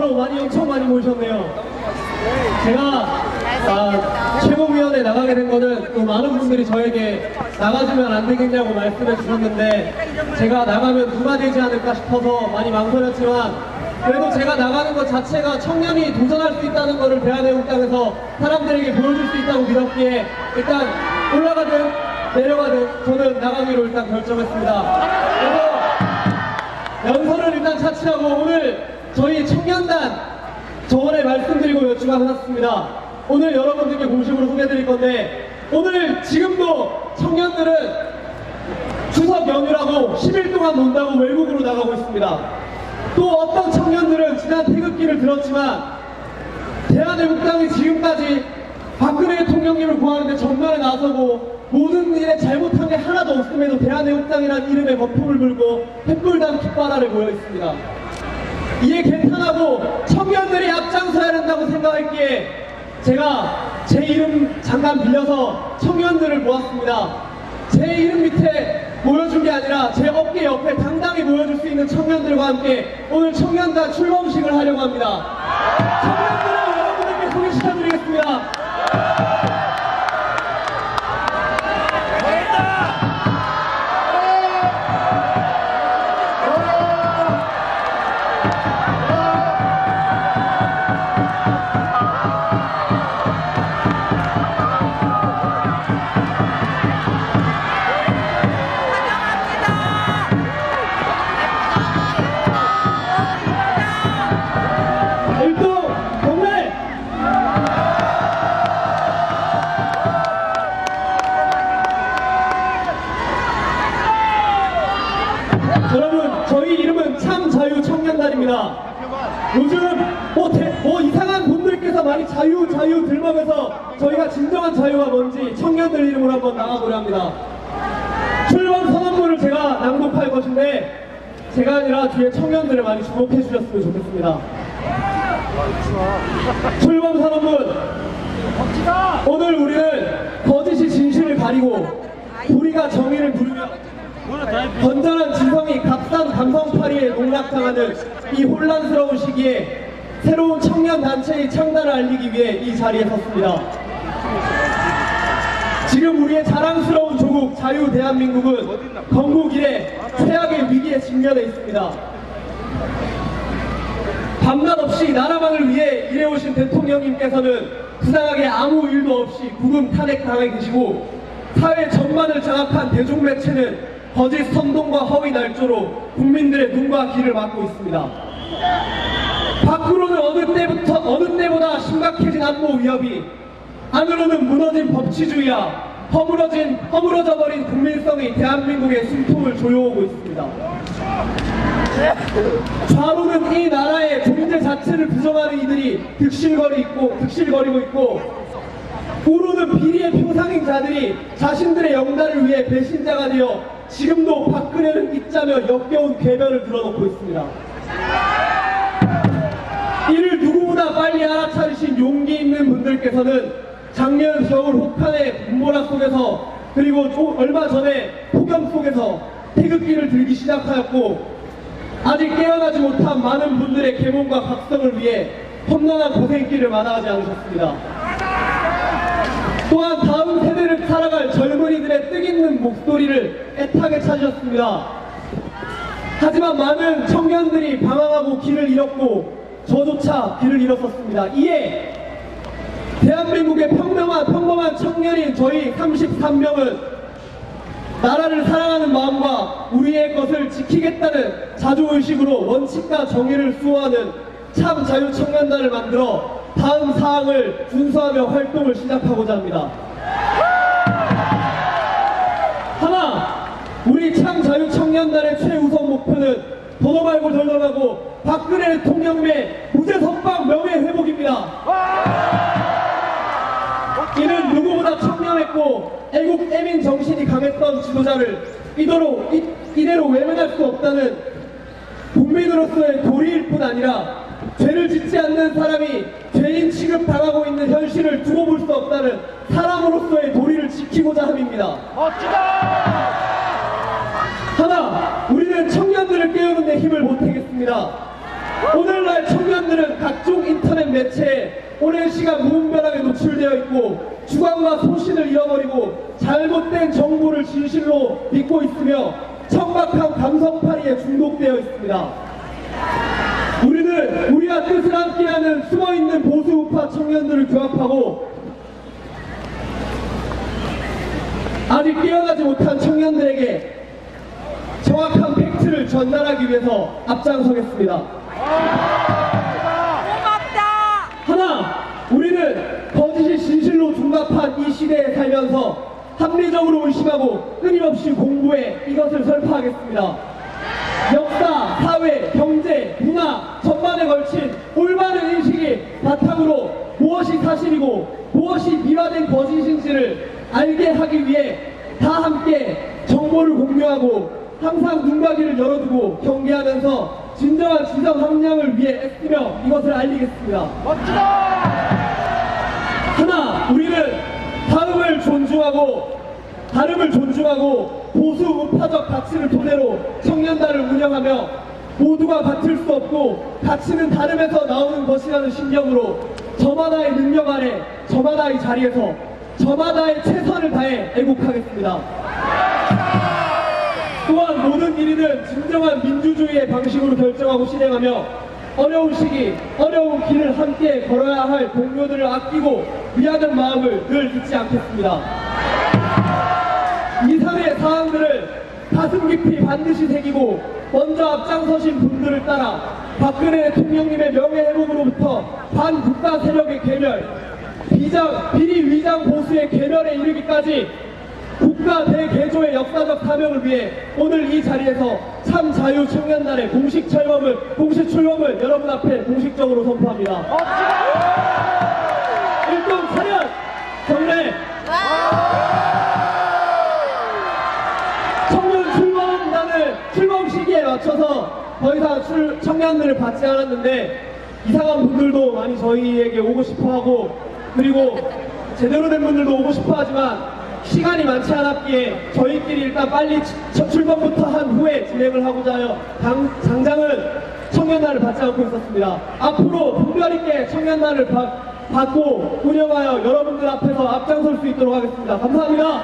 바로 많이 엄청 많이 모이셨네요. 제가 아, 최고위원회 나가게 된 거는 또 많은 분들이 저에게 나가주면 안 되겠냐고 말씀해 주셨는데 제가 나가면 누가 되지 않을까 싶어서 많이 망설였지만 그래도 제가 나가는 것 자체가 청년이 도전할 수 있다는 것을 대한애국당에서 사람들에게 보여줄 수 있다고 믿었기에 일단 올라가든 내려가든 저는 나가기로 일단 결정했습니다. 그래서 연설을 일단 차치하고 오늘 저희 청년단 저번에 말씀드리고 여쭈가 해놨습니다. 오늘 여러분들께 공식으로 소개해드릴 건데 오늘 지금도 청년들은 추석 연휴라고 10일 동안 논다고 외국으로 나가고 있습니다. 또 어떤 청년들은 지난 태극기를 들었지만 대한애국당이 지금까지 박근혜 대통령님을 구하는데 전면에 나서고 모든 일에 잘못한 게 하나도 없음에도 대한애국당이라는 이름에 거품을 불고 햇불단 깃바라를 모여 있습니다. 이에 개탄하고 청년들이 앞장서야 된다고 생각했기에 제가 제 이름 잠깐 빌려서 청년들을 모았습니다. 제 이름 밑에 모여준 게 아니라 제 어깨 옆에 당당히 모여줄 수 있는 청년들과 함께 오늘 청년단 출범식을 하려고 합니다. 청년들을 여러분들께 소개시켜드리겠습니다. 참 자유 청년단입니다. 요즘 뭐, 대- 뭐 이상한 분들께서 많이 자유 자유 들먹여서 저희가 진정한 자유가 뭔지 청년들 이름으로 한번 나가보려 합니다. 출범 선언문을 제가 낭독할 것인데 제가 아니라 뒤에 청년들을 많이 주목해 주셨으면 좋겠습니다. 출범 선언문 오늘 우리는 거짓이 진실을 가리고 우리가 정의를 부르며 건전한 지성이 값싼 감성파리에 농락당하는 이 혼란스러운 시기에 새로운 청년 단체의 창단을 알리기 위해 이 자리에 섰습니다. 지금 우리의 자랑스러운 조국 자유 대한민국은 건국 이래 최악의 위기에 직면해 있습니다. 밤낮 없이 나라만을 위해 일해오신 대통령님께서는 부당하게 아무 일도 없이 구금 탄핵 당해 계시고 사회 전반을 장악한 대중매체는 거짓 선동과 허위 날조로 국민들의 눈과 귀를 막고 있습니다. 밖으로는 어느 때부터 어느 때보다 심각해진 안보 위협이 안으로는 무너진 법치주의와 허물어진 허물어져 버린 국민성이 대한민국의 숨통을 조여오고 있습니다. 좌로는 이 나라의 존재 자체를 부정하는 이들이 득실거리 있고 득실거리고 있고 우로는 비리의 표상인 자들이 자신들의 영달을 위해 배신자가 되어 지금도 박근혜를 잊자며 역겨운 궤변을 늘어놓고 있습니다. 이를 누구보다 빨리 알아차리신 용기 있는 분들께서는 작년 겨울 혹한의 눈보라 속에서 그리고 조- 얼마 전에 폭염 속에서 태극기를 들기 시작하였고 아직 깨어나지 못한 많은 분들의 계몽과 각성을 위해 험난한 고생길을 마다하지 않으셨습니다. 또한 다음 뜻있는 목소리를 애타게 찾으셨습니다. 하지만 많은 청년들이 방황하고 길을 잃었고 저조차 길을 잃었었습니다. 이에 대한민국의 평범한 평범한 청년인 저희 33명은 나라를 사랑하는 마음과 우리의 것을 지키겠다는 자주의식으로 원칙과 정의를 수호하는 참 자유 청년단을 만들어 다음 사항을 준수하며 활동을 시작하고자 합니다. 하나, 우리 참 자유 청년단의 최우선 목표는 도도 말고 말고 박근혜 대통령의 무죄 선방 명예 회복입니다. 이는 누구보다 청렴했고 애국 애민 정신이 강했던 지도자를 이대로, 이, 이대로 외면할 수 없다는 국민으로서의 도리일 뿐 아니라 죄를 짓지 않는 사람이 죄인 취급 당하고 있는 현실을 두고 볼 수 없다는 사람으로서의 도리를 지키고자 함입니다. 하나, 우리는 청년들을 깨우는 데 힘을 보태겠습니다. 오늘날 청년들은 각종 인터넷 매체에 오랜 시간 무분별하게 노출되어 있고 주관과 소신을 잃어버리고 잘못된 정보를 진실로 믿고 있으며 천박한 감성파리에 중독되어 있습니다. 우리는 우리와 뜻을 함께하는 숨어있는 보수 우파 청년들을 규합하고 아직 깨어나지 못한 청년들에게 정확한 팩트를 전달하기 위해서 앞장서겠습니다. 고맙다. 하나, 우리는 거짓이 진실로 둔갑한 이 시대에 살면서 합리적으로 의심하고 끊임없이 공부해 이것을 설파하겠습니다. 역사, 사회, 경제, 문화 전반에 걸친 올바른 인식이 바탕으로 무엇이 사실이고 무엇이 미화된 거짓인지를 알게 하기 위해 다 함께 정보를 공유하고 항상 눈과 귀를 열어두고 경계하면서 진정한 지정 함량을 위해 애쓰며 이것을 알리겠습니다. 하나, 우리는 다음을 존중하고 다름을 존중하고 보수 우파적 가치를 토대로 청년단을 운영하며 모두가 같을 수 없고 가치는 다름에서 나오는 것이라는 신념으로 저마다의 능력 아래 저마다의 자리에서 저마다의 최선을 다해 애국하겠습니다. 또한 모든 일이는 진정한 민주주의의 방식으로 결정하고 실행하며 어려운 시기, 어려운 길을 함께 걸어야 할 동료들을 아끼고 위하는 마음을 늘 잊지 않겠습니다. 이상의 사항들을 가슴 깊이 반드시 새기고 먼저 앞장서신 분들을 따라 박근혜 대통령님의 명예회복으로부터 반국가 세력의 괴멸, 비장, 비리 위장 보수의 괴멸에 이르기까지 국가 대개조의 역사적 사명을 위해 오늘 이 자리에서 참 자유 청년단의 공식 철범을 공식 출범을 여러분 앞에 공식적으로 선포합니다. 일동 차렷 경례 청년 출범단을 출범 시기에 맞춰서 더 이상 출, 청년들을 받지 않았는데 이상한 분들도 많이 저희에게 오고 싶어 하고 그리고 제대로 된 분들도 오고 싶어 하지만 시간이 많지 않았기에 저희끼리 일단 빨리 치- 출범부터 한 후에 진행을 하고자 하여 당, 장장은 청년단을 받지 않고 있었습니다. 앞으로 분별 있게 청년단을 받, 받고 운영하여 여러분들 앞에서 앞장설 수 있도록 하겠습니다. 감사합니다.